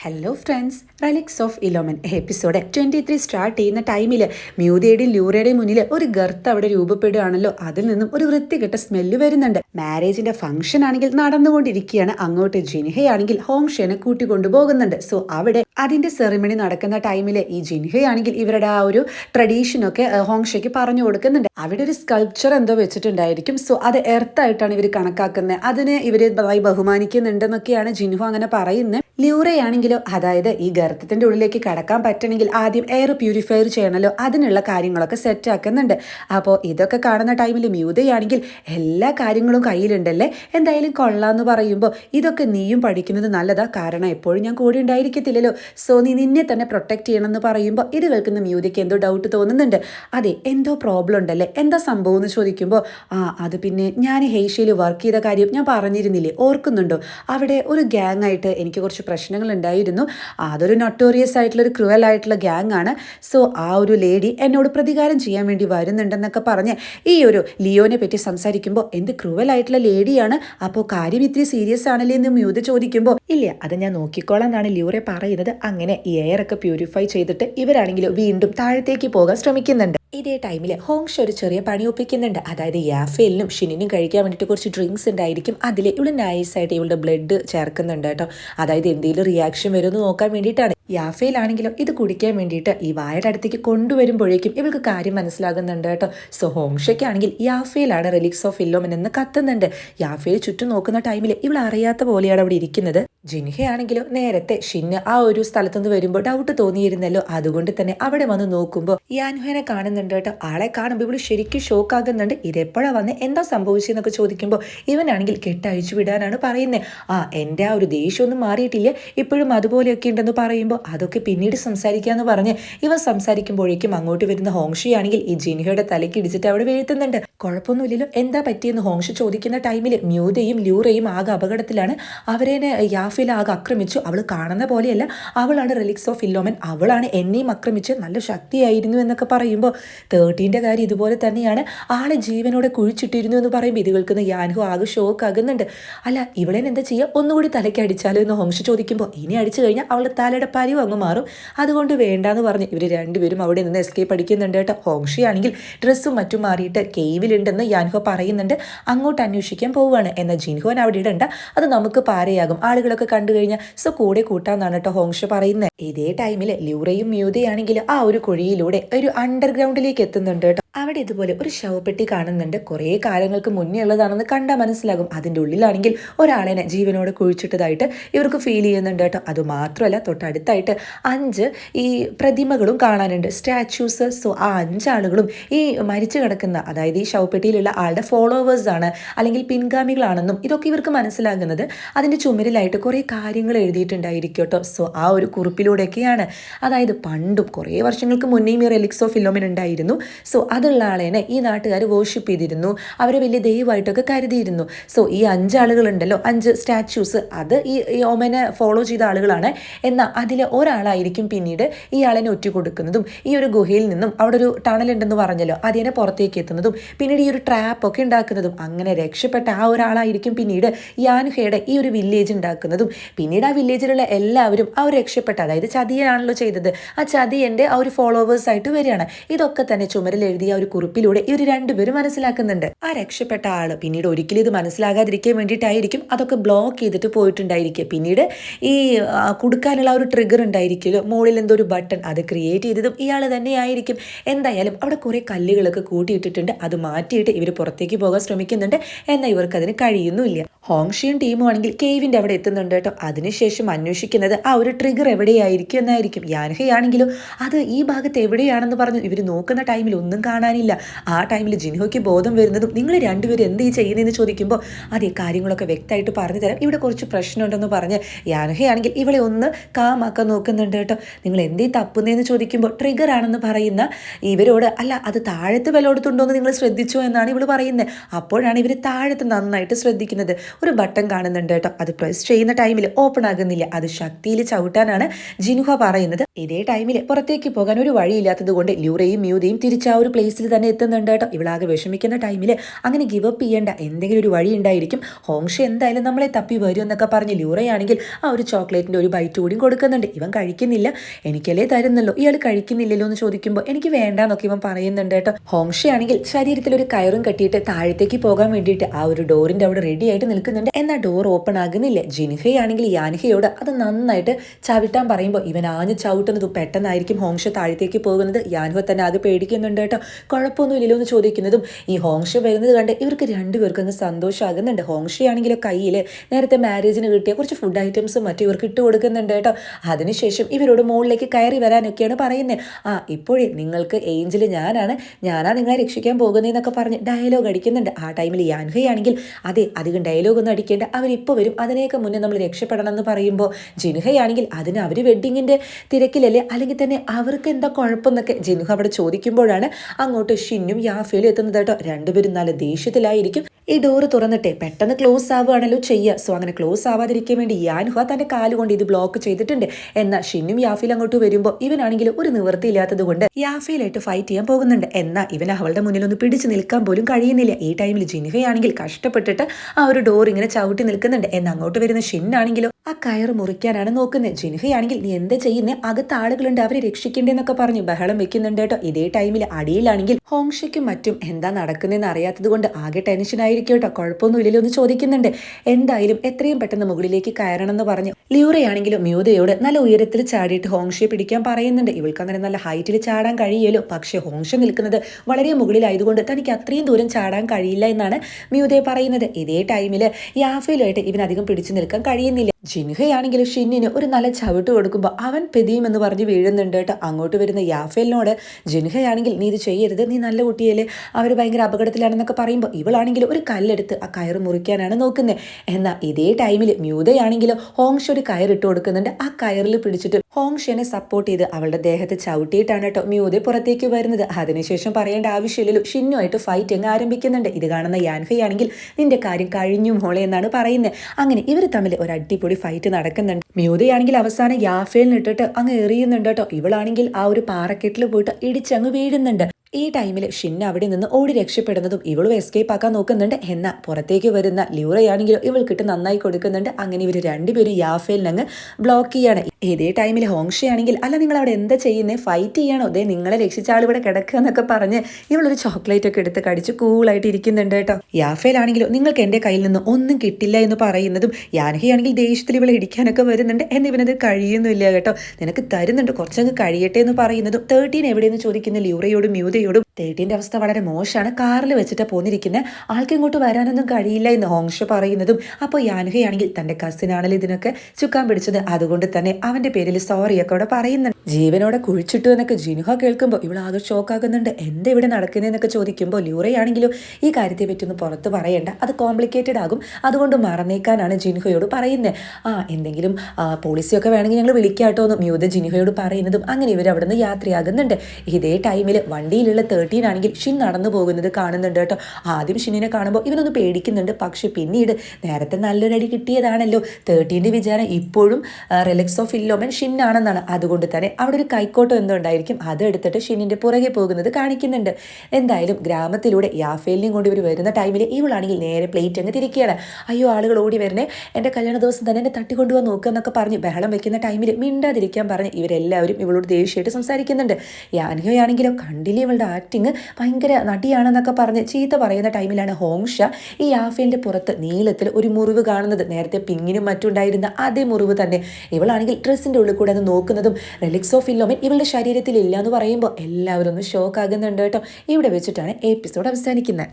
Hello friends relics of ഇലോമൻ episode twenty three start ചെയ്യുന്ന ടൈമിൽ മ്യൂതയുടെയും ലൂറയുടെയും മുന്നിൽ ഒരു ഗർത്ത് അവിടെ രൂപപ്പെടുകയാണല്ലോ. അതിൽ നിന്നും ഒരു വൃത്തികെട്ട സ്മെല്ല് വരുന്നുണ്ട്. മാരേജിന്റെ ഫംഗ്ഷൻ ആണെങ്കിൽ നടന്നുകൊണ്ടിരിക്കുകയാണ്. അങ്ങോട്ട് ജിൻഹയാണെങ്കിൽ ഹോങ്ഷേനെ കൂട്ടിക്കൊണ്ടുപോകുന്നുണ്ട് സോ അവിടെ അതിന്റെ സെറിമണി നടക്കുന്ന ടൈമിൽ ഈ ജിൻഹയാണെങ്കിൽ ഇവരുടെ ആ ഒരു ട്രഡീഷനൊക്കെ ഹോങ്ഷയ്ക്ക് പറഞ്ഞു കൊടുക്കുന്നുണ്ട്. അവിടെ ഒരു സ്കൾപ്ചർ എന്തോ വെച്ചിട്ടുണ്ടായിരിക്കും. സോ അത് എർത്തായിട്ടാണ് ഇവർ കണക്കാക്കുന്നത്. അതിനെ ഇവർ ബഹുമാനിക്കുന്നുണ്ടെന്നൊക്കെയാണ് ജിൻഹു അങ്ങനെ പറയുന്നത്. ല്യൂറയാണെങ്കിലോ അതായത് ഈ ഗർത്തത്തിന്റെ ഉള്ളിലേക്ക് കടക്കാൻ പറ്റണമെങ്കിൽ ആദ്യം എയർ പ്യൂരിഫയർ ചെയ്യണമല്ലോ അതിനുള്ള കാര്യങ്ങളൊക്കെ സെറ്റ് ആക്കുന്നുണ്ട്. അപ്പോൾ ഇതൊക്കെ കാണുന്ന ടൈമിൽ മ്യൂതയാണെങ്കിൽ എല്ലാ കാര്യങ്ങളും കയ്യിലുണ്ടല്ലേ? എന്തായാലും കൊള്ളാമെന്ന് പറയുമ്പോൾ ഇതൊക്കെ നീയും പഠിക്കുന്നത് നല്ലതാ. കാരണം എപ്പോഴും ഞാൻ കൂടെ ഉണ്ടായിരിക്കത്തില്ലല്ലോ. സോ നീ നിന്നെ തന്നെ പ്രൊട്ടക്ട് ചെയ്യണമെന്ന് പറയുമ്പോൾ ഇത് കേൾക്കുന്ന മ്യൂതിക്ക് എന്തോ ഡൗട്ട് തോന്നുന്നുണ്ട്. അതെ എന്തോ പ്രോബ്ലം ഉണ്ടല്ലേ? എന്താ സംഭവം എന്ന് ചോദിക്കുമ്പോൾ ആ അത് പിന്നെ ഞാൻ ഹേഷ്യയിൽ വർക്ക് ചെയ്ത കാര്യം ഞാൻ പറഞ്ഞിരുന്നില്ലേ? ഓർക്കുന്നുണ്ടോ? അവിടെ ഒരു ഗ്യാങ് ആയിട്ട് എനിക്ക് കുറച്ച് പ്രശ്നങ്ങൾ ഉണ്ടായിരുന്നു അതൊരു നൊട്ടോറിയസ് ആയിട്ടുള്ള ഒരു ക്രുവൽ ആയിട്ടുള്ള ഗ്യാങ് ആണ്. സോ ആ ഒരു ലേഡി എന്നോട് പ്രതികാരം ചെയ്യാൻ വേണ്ടി വരുന്നുണ്ടെന്നൊക്കെ പറഞ്ഞ് ഈ ഒരു ലിയോനെ പറ്റി സംസാരിക്കുമ്പോൾ എന്ത് ക്രുവൽ ആയിട്ടുള്ള ലേഡിയാണ് അപ്പോൾ കാര്യം ഇത്തിരി സീരിയസ് ആണല്ലേ? എന്ന് മ്യൂത് ചോദിക്കുമ്പോൾ ഇല്ല അത് ഞാൻ നോക്കിക്കോളാം എന്നാണ് ലിയോറെ പറയുന്നത്. അങ്ങനെ ഒക്കെ പ്യൂരിഫൈ ചെയ്തിട്ട് ഇവരാണെങ്കിലും വീണ്ടും താഴത്തേക്ക് പോകാൻ ശ്രമിക്കുന്നുണ്ട്. ഇതേ ടൈമിൽ ഹോങ്ഷ ഒരു ചെറിയ പണി ഒപ്പിക്കുന്നുണ്ട്. അതായത് യാഫേലിനും ഷിനിനും കഴിക്കാൻ വേണ്ടിയിട്ട് കുറച്ച് ഡ്രിങ്ക്സ് ഉണ്ടായിരിക്കും. അതിൽ ഇവിടെ നൈസായിട്ട് ഇവളുടെ ബ്ലഡ് ചേർക്കുന്നുണ്ട് കേട്ടോ. അതായത് എന്തെങ്കിലും റിയാക്ഷൻ വരുമെന്ന് നോക്കാൻ വേണ്ടിയിട്ടാണ്. യാഫയിലാണെങ്കിലും ഇത് കുടിക്കാൻ വേണ്ടിയിട്ട് ഈ വായുടെ അടുത്തേക്ക് കൊണ്ടുവരുമ്പോഴേക്കും ഇവൾക്ക് കാര്യം മനസ്സിലാകുന്നുണ്ട് കേട്ടോ. സോ ഹോങ്ഷയ്ക്കാണെങ്കിൽ യാഫയിലാണ് റിലിക്സ് ഓഫ് ഇല്ലോമൻ എന്ന് കത്തുന്നുണ്ട്. യാഫേൽ ചുറ്റും നോക്കുന്ന ടൈമിൽ ഇവൾ അറിയാത്ത പോലെയാണ് അവിടെ ഇരിക്കുന്നത്. ജിൻഹയാണെങ്കിലും നേരത്തെ ഷിന്ന് ആ ഒരു സ്ഥലത്തുനിന്ന് വരുമ്പോൾ ഡൗട്ട് തോന്നിയിരുന്നല്ലോ. അതുകൊണ്ട് തന്നെ അവിടെ വന്ന് നോക്കുമ്പോൾ യാൻഹുവിനെ കാണുന്നുണ്ട് കേട്ടോ. ആളെ കാണുമ്പോൾ ഇവൾ ശരിക്കും ഷോക്ക് ആകുന്നുണ്ട്. ഇതെപ്പോഴാ വന്ന്? എന്താ സംഭവിച്ചതെന്നൊക്കെ ചോദിക്കുമ്പോൾ ഇവനാണെങ്കിൽ കെട്ടഴിച്ചു വിടാനാണ് പറയുന്നത് ആ എന്റെ ആ ഒരു ദേഷ്യമൊന്നും മാറിയിട്ടില്ല. ഇപ്പോഴും അതുപോലെയൊക്കെ ഉണ്ടെന്ന് പറയുമ്പോൾ അതൊക്കെ പിന്നീട് സംസാരിക്കാമെന്ന് പറഞ്ഞ് ഇവൻ സംസാരിക്കുമ്പോഴേക്കും അങ്ങോട്ട് വരുന്ന ഹോങ്ഷി ആണെങ്കിൽ ഈ ജിൻഹയുടെ തലയ്ക്ക് ഇടിച്ചിട്ട് അവിടെ വീഴ്ത്തുന്നുണ്ട്. കുഴപ്പമൊന്നുമില്ലല്ലോ. എന്താ പറ്റിയെന്ന് ഹോങ്ഷി ചോദിക്കുന്ന ടൈമിൽ മ്യൂതയും ലൂറയും ആകെ അപകടത്തിലാണ്. അവരേനെ യാഫിൽ ആകെ ആക്രമിച്ചു. അവൾ കാണുന്ന പോലെയല്ല. അവളാണ് റിലിക്സ് ഓഫ് ഇല്ലോമൻ അവളാണ് എന്നെയും ആക്രമിച്ച് നല്ല ശക്തിയായിരുന്നു എന്നൊക്കെ പറയുമ്പോൾ തേർട്ടീന്റെ കാര്യം ഇതുപോലെ തന്നെയാണ്. ആളെ ജീവനോടെ കുഴിച്ചിട്ടിരുന്നു എന്ന് പറയുമ്പോൾ ഇത് കേൾക്കുന്ന യാൻഹു ആകെ ഷോക്ക് ആകുന്നുണ്ട്. അല്ല ഇവളെ എന്താ ചെയ്യുക ഒന്നുകൂടി തലയ്ക്ക് അടിച്ചാലോ എന്ന് ഹോംഷ ചോദിക്കുമ്പോൾ ഇനി അടിച്ചു കഴിഞ്ഞാൽ അവളുടെ തലയുടെ പരിവ് അങ്ങ് മാറും. അതുകൊണ്ട് വേണ്ടാന്ന് പറഞ്ഞ് ഇവർ രണ്ടുപേരും അവിടെ നിന്ന് എസ്കേപ്പ് അടിക്കുന്നുണ്ട് കേട്ടോ. ഹോങ്ഷി ആണെങ്കിൽ ഡ്രസ്സും മറ്റും മാറിയിട്ട് കേവിലുണ്ടെന്ന് യാൻഹോ പറയുന്നുണ്ട്. അങ്ങോട്ട് അന്വേഷിക്കാൻ പോവുകയാണ്. എന്നാൽ ജിൻഹോൻ അവിടെ ഇടണ്ട. അത് നമുക്ക് പാരയാകും. ആളുകളൊക്കെ കണ്ടു കഴിഞ്ഞാൽ സോ കൂടെ കൂട്ടാന്നാണ് കേട്ടോ ഹോങ്ഷ പറയുന്നത് ഇതേ ടൈമിൽ ലൂറയും മ്യൂതയാണെങ്കിൽ ആ ഒരു കുഴിയിലൂടെ ഒരു അണ്ടർഗ്രൗണ്ടിലേക്ക് എത്തുന്നുണ്ട് കേട്ടോ അവിടെ ഇതുപോലെ ഒരു ശവപ്പെട്ടി കാണുന്നുണ്ട്. കുറേ കാലങ്ങൾക്ക് മുന്നേ ഉള്ളതാണെന്ന് കണ്ടാൽ മനസ്സിലാകും. അതിന്റെ ഉള്ളിലാണെങ്കിൽ ഒരാളിനെ ജീവനോട് കുഴിച്ചിട്ടതായിട്ട് ഇവർക്ക് ഫീൽ ചെയ്യുന്നുണ്ട് കേട്ടോ അതുമാത്രമല്ല തൊട്ടടുത്തായിട്ട് അഞ്ച് ഈ പ്രതിമകളും കാണാനുണ്ട്. സ്റ്റാച്യൂസ് സോ ആ അഞ്ചാളുകളും ഈ മരിച്ചു കിടക്കുന്ന അതായത് ഈ ശവപ്പെട്ടിയിലുള്ള ആളുടെ ഫോളോവേഴ്സാണ് അല്ലെങ്കിൽ പിൻഗാമികളാണെന്നും ഇതൊക്കെ ഇവർക്ക് മനസ്സിലാകുന്നത്. അതിന്റെ ചുമരിലായിട്ട് കുറേ കാര്യങ്ങൾ എഴുതിയിട്ടുണ്ടായിരിക്കും കേട്ടോ സോ ആ ഒരു കുറിപ്പിലൂടെയൊക്കെയാണ്. അതായത് പണ്ടും കുറേ വർഷങ്ങൾക്ക് മുന്നേയും ഈ റെലിക്സ് ഓഫ് ഫിലോമിൻ ഉണ്ടായിരുന്നു. സോ അതുള്ള ആളേനെ ഈ നാട്ടുകാർ വേർഷിപ്പ് ചെയ്തിരുന്നു. അവരെ വലിയ ദൈവമായിട്ടൊക്കെ കരുതിയിരുന്നു. സോ ഈ അഞ്ച് അഞ്ചാളുകളുണ്ടല്ലോ അഞ്ച് സ്റ്റാച്യൂസ് അത് ഈ ഓമനെ ഫോളോ ചെയ്ത ആളുകളാണ്. എന്നാൽ അതിലെ ഒരാളായിരിക്കും പിന്നീട് ഈ ആളിനെ ഒറ്റ കൊടുക്കുന്നതും ഈ ഒരു ഗുഹയിൽ നിന്നും അവിടെ ഒരു ടണൽ ഉണ്ടെന്ന് പറഞ്ഞല്ലോ അതിനെ പുറത്തേക്ക് എത്തുന്നതും പിന്നീട് ഈ ഒരു ട്രാപ്പ് ഒക്കെ ഉണ്ടാക്കുന്നതും അങ്ങനെ രക്ഷപ്പെട്ട ആ ഒരാളായിരിക്കും പിന്നീട് യാൻഹയുടെ ഈ ഒരു വില്ലേജ് ഉണ്ടാക്കുന്നതും. പിന്നീട് ആ വില്ലേജിലുള്ള എല്ലാവരും ആ ഒരു രക്ഷപ്പെട്ട അതായത് ചതിയാണല്ലോ ചെയ്തത് ആ ചതിയന്റെ ആ ഒരു ഫോളോവേഴ്സായിട്ട് വരികയാണ്. ഇതൊക്കെ തന്നെ ചുമരിൽ എഴുതിയ ഒരു കുറിപ്പിലൂടെ ഇവർ രണ്ടുപേരും മനസ്സിലാക്കുന്നുണ്ട്. ആ രക്ഷപ്പെട്ട ആൾ പിന്നീട് ഒരിക്കലും ഇത് മനസ്സിലാകാതിരിക്കാൻ വേണ്ടിയിട്ടായിരിക്കും അതൊക്കെ ബ്ലോക്ക് ചെയ്തിട്ട് പോയിട്ടുണ്ടായിരിക്കുക. പിന്നീട് ഈ കൊടുക്കാനുള്ള ഒരു ട്രിഗർ ഉണ്ടായിരിക്കുമല്ലോ മുകളിൽ എന്തോ ഒരു ബട്ടൺ അത് ക്രിയേറ്റ് ചെയ്തതും ഇയാൾ തന്നെയായിരിക്കും എന്തായാലും അവിടെ കുറേ കല്ലുകളൊക്കെ കൂട്ടിയിട്ടിട്ടുണ്ട്. അത് മാറ്റിയിട്ട് ഇവർ പുറത്തേക്ക് പോകാൻ ശ്രമിക്കുന്നുണ്ട്. എന്നാൽ ഇവർക്ക് അതിന് കഴിയുന്നുമില്ല. ഹോങ്ഷിയും ടീമും ആണെങ്കിൽ കേവിന്റെ അവിടെ എത്തുന്നുണ്ട് കേട്ടോ. അതിനുശേഷം അന്വേഷിക്കുന്നത് ആ ഒരു ട്രിഗർ എവിടെയായിരിക്കും എന്നായിരിക്കും. യാൻഹയാണെങ്കിലും അത് ഈ ഭാഗത്ത് എവിടെയാണെന്ന് പറഞ്ഞു ഇവർ നോക്കുന്ന ടൈമിൽ ഒന്നും കാണാനില്ല. ആ ടൈമിൽ ജിൻഹോയ്ക്ക് ബോധം വരുന്നതും നിങ്ങൾ രണ്ടുപേരും എന്ത് ഈ ചെയ്യുന്നതെന്ന് ചോദിക്കുമ്പോൾ അതേ കാര്യങ്ങളൊക്കെ വ്യക്തമായിട്ട് പറഞ്ഞു തരാം. ഇവിടെ കുറച്ച് പ്രശ്നമുണ്ടെന്ന് പറഞ്ഞ് യാനഹയാണെങ്കിൽ ഇവളെ ഒന്ന് കാമാക്കാൻ നോക്കുന്നുണ്ട് കേട്ടോ. നിങ്ങൾ എന്തേ തപ്പുന്നതെന്ന് ചോദിക്കുമ്പോൾ ട്രിഗർ ആണെന്ന് പറയുന്ന ഇവരോട് അല്ല അത് താഴത്ത് വിലോടത്തുണ്ടോ എന്ന് നിങ്ങൾ ശ്രദ്ധിച്ചോ എന്നാണ് ഇവൾ പറയുന്നത് അപ്പോഴാണ് ഇവർ താഴത്ത് നന്നായിട്ട് ശ്രദ്ധിക്കുന്നത്. ഒരു ബട്ടൺ കാണുന്നുണ്ട് കേട്ടോ. അത് പ്രസ് ചെയ്യുന്ന ടൈമിൽ ഓപ്പൺ ആകുന്നില്ല. അത് ശക്തിയിൽ ചവിട്ടാനാണ് ജിൻഹ പറയുന്നത്. ഇതേ ടൈമിൽ പുറത്തേക്ക് പോകാൻ ഒരു വഴിയില്ലാത്തത് കൊണ്ട് ലൂറയും മ്യൂ മ്യൂതയും തിരിച്ച് ആ ഒരു പ്ലേസിൽ തന്നെ എത്തുന്നുണ്ട് കേട്ടോ. ഇവളാകെ വിഷമിക്കുന്ന ടൈമിൽ അങ്ങനെ ഗിവ് അപ്പ് ചെയ്യേണ്ട എന്തെങ്കിലും ഒരു വഴി ഉണ്ടായിരിക്കും. ഹോങ്ഷ എന്തായാലും നമ്മളെ തപ്പി വരും എന്നൊക്കെ പറഞ്ഞ് ലൂറയാണെങ്കിൽ ആ ഒരു ചോക്ലേറ്റിന്റെ ഒരു ബൈറ്റ് കൂടിയും കൊടുക്കുന്നുണ്ട്. ഇവൻ കഴിക്കുന്നില്ല. എനിക്കല്ലേ തരുന്നല്ലോ ഇയാൾ കഴിക്കുന്നില്ലല്ലോ എന്ന് ചോദിക്കുമ്പോൾ എനിക്ക് വേണ്ട എന്നൊക്കെ ഇവൻ പറയുന്നുണ്ട് കേട്ടോ. ഹോങ്ഷയാണെങ്കിൽ ശരീരത്തിൽ ഒരു കയറും കെട്ടിയിട്ട് താഴത്തേക്ക് പോകാൻ വേണ്ടിയിട്ട് ആ ഒരു ഡോറിന്റെ അവിടെ റെഡി ആയിട്ട് നിൽക്കുന്നുണ്ട്. എന്നാൽ ഡോർ ഓപ്പൺ ആകുന്നില്ല. ജിൻഹയാണെങ്കിൽ യാൻഹയോട് അത് നന്നായിട്ട് ചവിട്ടാൻ പറയുമ്പോൾ ഇവൻ ആഞ്ഞ് ചവിട്ടുന്നത് പെട്ടെന്നായിരിക്കും ഹോങ്ഷ താഴത്തേക്ക് പോകുന്നത്. യാൻഹോ തന്നെ ആകെ പേടിക്കുന്നുണ്ട് കേട്ടോ. കുഴപ്പമൊന്നുമില്ലല്ലോ എന്ന് ചോദിക്കുന്നതും ഈ ഹോങ്ഷ വരുന്നത് കണ്ട് ഇവർക്ക് രണ്ടുപേർക്കും അങ്ങ് സന്തോഷമാകുന്നുണ്ട് ഹോങ്ഷയാണെങ്കിലോ കയ്യിൽ നേരത്തെ മാരേജിന് കിട്ടിയ കുറച്ച് ഫുഡ് ഐറ്റംസും മറ്റും ഇവർക്ക് ഇട്ട് കൊടുക്കുന്നുണ്ട് കേട്ടോ. അതിനുശേഷം ഇവരോട് മുകളിലേക്ക് കയറി വരാനൊക്കെയാണ് പറയുന്നത് ആ ഇപ്പോഴേ നിങ്ങൾക്ക് ഏഞ്ചിൽ ഞാനാണ്. ഞാനാ നിങ്ങളെ രക്ഷിക്കാൻ പോകുന്നതെന്നൊക്കെ പറഞ്ഞ് ഡയലോഗ് അടിക്കുന്നുണ്ട്. ആ ടൈമിൽ യാൻഹയാണെങ്കിൽ അതെ അധികം ഡയലോഗ് ഒന്നും അടിക്കേണ്ട. അവരിപ്പോൾ വരും. അതിനേക്ക് മുന്നേ നമ്മൾ രക്ഷപ്പെടണം എന്ന് പറയുമ്പോൾ ജിൻഹയാണെങ്കിൽ അതിന് അവർ വെഡ്ഡിങ്ങിന്റെ തിരക്കിലല്ലേ? അല്ലെങ്കിൽ തന്നെ അവർക്ക് എന്താ കുഴപ്പമെന്നൊക്കെ ജിൻഹ അവിടെ ചോദിക്കുമ്പോഴാണ് അങ്ങോട്ട് ഷിന്നും യാഫയിലും എത്തുന്നത് കേട്ടോ. രണ്ടുപേരും നല്ല ദേഷ്യത്തിലായിരിക്കും. ഈ ഡോറ് തുറന്നിട്ടെ പെട്ടെന്ന് ക്ലോസ് ആവുകയാണല്ലോ ചെയ്യുക. സോ അങ്ങനെ ക്ലോസ് ആവാതിരിക്കാൻ വേണ്ടി യാൻഹുവ തന്റെ കാലുകൊണ്ട് ഇത് ബ്ലോക്ക് ചെയ്തിട്ടുണ്ട്. എന്നാൽ ഷിന്നും യാഫിൽ അങ്ങോട്ട് വരുമ്പോൾ ഇവനാണെങ്കിൽ ഒരു നിവൃത്തിയില്ലാത്തത് കൊണ്ട് യാഫയിലായിട്ട് ഫൈറ്റ് ചെയ്യാൻ പോകുന്നുണ്ട്. എന്നാൽ ഇവൻ അവളുടെ മുന്നിൽ ഒന്ന് പിടിച്ചു നിൽക്കാൻ പോലും കഴിയുന്നില്ല. ഈ ടൈമിൽ ജിൻഹയാണെങ്കിൽ കഷ്ടപ്പെട്ടിട്ട് ആ ഒരു ഡോർ ഇങ്ങനെ ചവിട്ടി നിൽക്കുന്നുണ്ട്. എന്നാൽ അങ്ങോട്ട് വരുന്ന ഷിന്നാണെങ്കിലോ ആ കയർ മുറിക്കാനാണ് നോക്കുന്നത്. ജിൻഹയാണെങ്കിൽ നീ എന്താ ചെയ്യുന്നത് അകത്ത് ആളുകളുണ്ട് അവരെ രക്ഷിക്കേണ്ടെന്നൊക്കെ പറഞ്ഞു. ബഹളം വെക്കുന്നുണ്ട് കേട്ടോ. ഇതേ ടൈമിൽ അടിയിലാണെങ്കിൽ ഹോങ്ഷയ്ക്കും മറ്റും എന്താ നടക്കുന്നതെന്ന് അറിയാത്തത് കൊണ്ട് ആകെ ടെൻഷൻ ആയിരിക്കും കേട്ടോ. കുഴപ്പമൊന്നുമില്ലല്ലോ എന്ന് ചോദിക്കുന്നുണ്ട്. എന്തായാലും എത്രയും പെട്ടെന്ന് മുകളിലേക്ക് കയറണം എന്ന് പറഞ്ഞു. ലിയൂറയാണെങ്കിലും മ്യൂതയോട് നല്ല ഉയരത്തിൽ ചാടിയിട്ട് ഹോങ്ഷയെ പിടിക്കാൻ പറയുന്നുണ്ട്. ഇവൾക്ക് അങ്ങനെ നല്ല ഹൈറ്റിൽ ചാടാൻ കഴിയുമല്ലോ. പക്ഷേ ഹോങ്ഷ നിൽക്കുന്നത് വളരെ മുകളിലായതുകൊണ്ട് തനിക്ക് അത്രയും ദൂരം ചാടാൻ കഴിയില്ല എന്നാണ് മ്യൂതയെ പറയുന്നത്. ഇതേ ടൈമിൽ യാഫയിലായിട്ട് ഇവനധികം പിടിച്ചു നിൽക്കാൻ കഴിയുന്നില്ല. ജിൻഹയാണെങ്കിലും ഷിന്നിന് ഒരു നല്ല ചവിട്ട് കൊടുക്കുമ്പോൾ അവൻ പെതിയും എന്ന് പറഞ്ഞ് വീഴുന്നുണ്ട് കേട്ടോ. അങ്ങോട്ട് വരുന്ന യാഫേലിനോട് ജിൻഹയാണെങ്കിൽ നീ ഇത് ചെയ്യരുത്. നീ നല്ല കുട്ടിയല്ലേ. അവർ ഭയങ്കര അപകടത്തിലാണെന്നൊക്കെ പറയുമ്പോൾ ഇവളാണെങ്കിൽ ഒരു കല്ലെടുത്ത് ആ കയറ് മുറിക്കാനാണ് നോക്കുന്നത് എന്നാൽ ഇതേ ടൈമിൽ മ്യൂതയാണെങ്കിലും ഹോങ്ഷ ഒരു കയറിട്ട് കൊടുക്കുന്നുണ്ട്. ആ കയറിൽ പിടിച്ചിട്ട് ഹോങ്ഷനെ സപ്പോർട്ട് ചെയ്ത് അവളുടെ ദേഹത്ത് ചവിട്ടിയിട്ടാണ് കേട്ടോ മ്യൂതെ പുറത്തേക്ക് വരുന്നത്. അതിനുശേഷം പറയേണ്ട ആവശ്യമില്ലല്ലോ. ഷിന്നുമായിട്ട് ഫൈറ്റ് അങ്ങ് ആരംഭിക്കുന്നുണ്ട്. ഇത് കാണുന്ന യാൻഹയാണെങ്കിൽ നിന്റെ കാര്യം കഴിഞ്ഞു മോളെ എന്നാണ് പറയുന്നത്. അങ്ങനെ ഇവർ തമ്മിൽ ഒരു അടിപൊളി ഫൈറ്റ് നടക്കുന്നുണ്ട്. മ്യൂതയാണെങ്കിൽ അവസാനം യാഫേലിനിട്ടിട്ട് അങ്ങ് എറിയുന്നുണ്ട് കേട്ടോ ഇവളാണെങ്കിൽ ആ ഒരു പാറക്കെട്ടിൽ പോയിട്ട് ഇടിച്ചങ്ങ് വീഴുന്നുണ്ട്. ഈ ടൈമിൽ ഷിന്ന അവിടെ നിന്ന് ഓടി രക്ഷപ്പെടുന്നതും ഇവളും എസ്കേപ്പ് ആക്കാൻ നോക്കുന്നുണ്ട്. എന്നാൽ പുറത്തേക്ക് വരുന്ന ഇവൾ ഇവൾക്കിട്ട് നന്നായി കൊടുക്കുന്നുണ്ട്. അങ്ങനെ ഇവർ രണ്ടുപേരും യാഫേലിനങ്ങ് ബ്ലോക്ക് ചെയ്യാണ്. ഇതേ ടൈമിൽ ഹോങ്ഷയാണെങ്കിൽ അല്ല നിങ്ങൾ അവിടെ എന്താ ചെയ്യുന്നത് ഫൈറ്റ് ചെയ്യണോ? ദേ നിങ്ങളെ രക്ഷിച്ച ആൾ ഇവിടെ കിടക്കുക എന്നൊക്കെ പറഞ്ഞ് ഇവളൊരു ചോക്ലേറ്റ് ഒക്കെ എടുത്ത് കടിച്ച് കൂളായിട്ട് ഇരിക്കുന്നുണ്ട് കേട്ടോ. യാഫേലാണെങ്കിലും നിങ്ങൾക്ക് എന്റെ കയ്യിൽ നിന്ന് ഒന്നും കിട്ടില്ല എന്ന് പറയുന്നതും യാനഹയാണെങ്കിൽ ദേഷ്യത്തിൽ ഇവളെ ഇടിക്കാനൊക്കെ വരുന്നുണ്ട്. എന്ന് എന്നിവനത് കഴിയുന്നില്ല കേട്ടോ. നിനക്ക് തരുന്നുണ്ട് കുറച്ചങ്ങ് കഴിയട്ടെ എന്ന് പറയുന്നതും. തേർട്ടീൻ എവിടെയെന്ന് ചോദിക്കുന്ന ലിയൂറയോടും മ്യൂതയോടും തേട്ടിന്റെ അവസ്ഥ വളരെ മോശമാണ്. കാറിൽ വെച്ചിട്ട് പോന്നിരിക്കുന്നത് ആൾക്ക് ഇങ്ങോട്ട് വരാനൊന്നും കഴിയില്ല എന്ന് ഹോങ്ഷ പറയുന്നതും. അപ്പോൾ യാനുഹയാണെങ്കിൽ തന്റെ കസിനാണല്ലോ ഇതിനൊക്കെ ചുക്കാൻ പിടിച്ചത്. അതുകൊണ്ട് തന്നെ അവന്റെ പേരിൽ സോറിയൊക്കെ അവിടെ പറയുന്നുണ്ട്. ജീവനോടെ കുഴിച്ചിട്ടു എന്നൊക്കെ ജിനുഹ കേൾക്കുമ്പോൾ ഇവൾ ആകെ ഷോക്കാകുന്നുണ്ട്. എന്താ ഇവിടെ നടക്കുന്നതെന്നൊക്കെ ചോദിക്കുമ്പോൾ ലൂറയാണെങ്കിലും ഈ കാര്യത്തെ പറ്റി ഒന്ന് പുറത്ത് പറയേണ്ട. അത് കോംപ്ലിക്കേറ്റഡ് ആകും. അതുകൊണ്ട് മറന്നേക്കാനാണ് ജിൻഹയോട് പറയുന്നത് ആ എന്തെങ്കിലും പോളിസിയൊക്കെ വേണമെങ്കിൽ ഞങ്ങൾ വിളിക്കാട്ടോ എന്ന് മ്യൂത ജിൻഹയോട് പറയുന്നതും അങ്ങനെ ഇവർ അവിടെ നിന്ന് യാത്രയാകുന്നുണ്ട്. ഇതേ ടൈമിൽ വണ്ടിയിലുള്ള തേർട്ടീൻ ആണെങ്കിൽ ഷിൻ നടന്നു പോകുന്നത് കാണുന്നുണ്ട് കേട്ടോ. ആദ്യം ഷിന്നിനെ കാണുമ്പോൾ ഇവനൊന്ന് പേടിക്കുന്നുണ്ട്. പക്ഷേ പിന്നീട് നേരത്തെ നല്ലൊരടി കിട്ടിയതാണല്ലോ. തേർട്ടീന്റെ വിചാരം ഇപ്പോഴും റിലക്സ് ഓഫ് ഇല്ലോമൻ ഷിന്നാണെന്നാണ് അതുകൊണ്ട് തന്നെ അവിടെ ഒരു കൈക്കോട്ടം എന്തോ ഉണ്ടായിരിക്കും. അത് എടുത്തിട്ട് ഷിന്നിന്റെ പുറകെ പോകുന്നത് കാണിക്കുന്നുണ്ട്. എന്തായാലും ഗ്രാമത്തിലൂടെ യാഫേലിനെയും കൊണ്ട് ഇവർ വരുന്ന ടൈമിൽ ഇവളാണെങ്കിൽ നേരെ പ്ലേറ്റ് അങ്ങ് തിരിക്കുകയാണ്. അയ്യോ ആളുകൾ ഓടി വരണേ. എന്റെ കല്യാണ ദിവസം തന്നെ എന്നെ തട്ടിക്കൊണ്ടുപോകാൻ നോക്കുക എന്നൊക്കെ പറഞ്ഞ് ബഹളം വെക്കുന്ന ടൈമിൽ മിണ്ടാതിരിക്കാൻ പറഞ്ഞ് ഇവരെല്ലാവരും ഇവളോട് ദേഷ്യമായിട്ട് സംസാരിക്കുന്നുണ്ട്. യാൻഹയാണെങ്കിലോ കണ്ടില്ലേ ഇവളുടെ ആക്ടിങ് ഭയങ്കര നടിയാണെന്നൊക്കെ പറഞ്ഞ് ചീത്ത പറയുന്ന ടൈമിലാണ് ഹോങ്ഷ ഈ യാഫേലിന്റെ പുറത്ത് നീളത്തിൽ ഒരു മുറിവ് കാണുന്നത്. നേരത്തെ പിങ്ങിനും മറ്റുണ്ടായിരുന്ന അതേ മുറിവ് തന്നെ. ഇവളാണെങ്കിൽ ഡ്രസ്സിന്റെ ഉള്ളിൽ കൂടെ അത് നോക്കുന്നതും റെലിക്സ് ഓഫ് ഇല്ലോമിൻ ഇവളുടെ ശരീരത്തിൽ ഇല്ല എന്ന് പറയുമ്പോൾ എല്ലാവരും ഒന്ന് ഷോക്ക് ആകുന്നുണ്ട് കേട്ടോ. ഇവിടെ വെച്ചിട്ടാണ് എപ്പിസോഡ് അവസാനിക്കുന്നത്.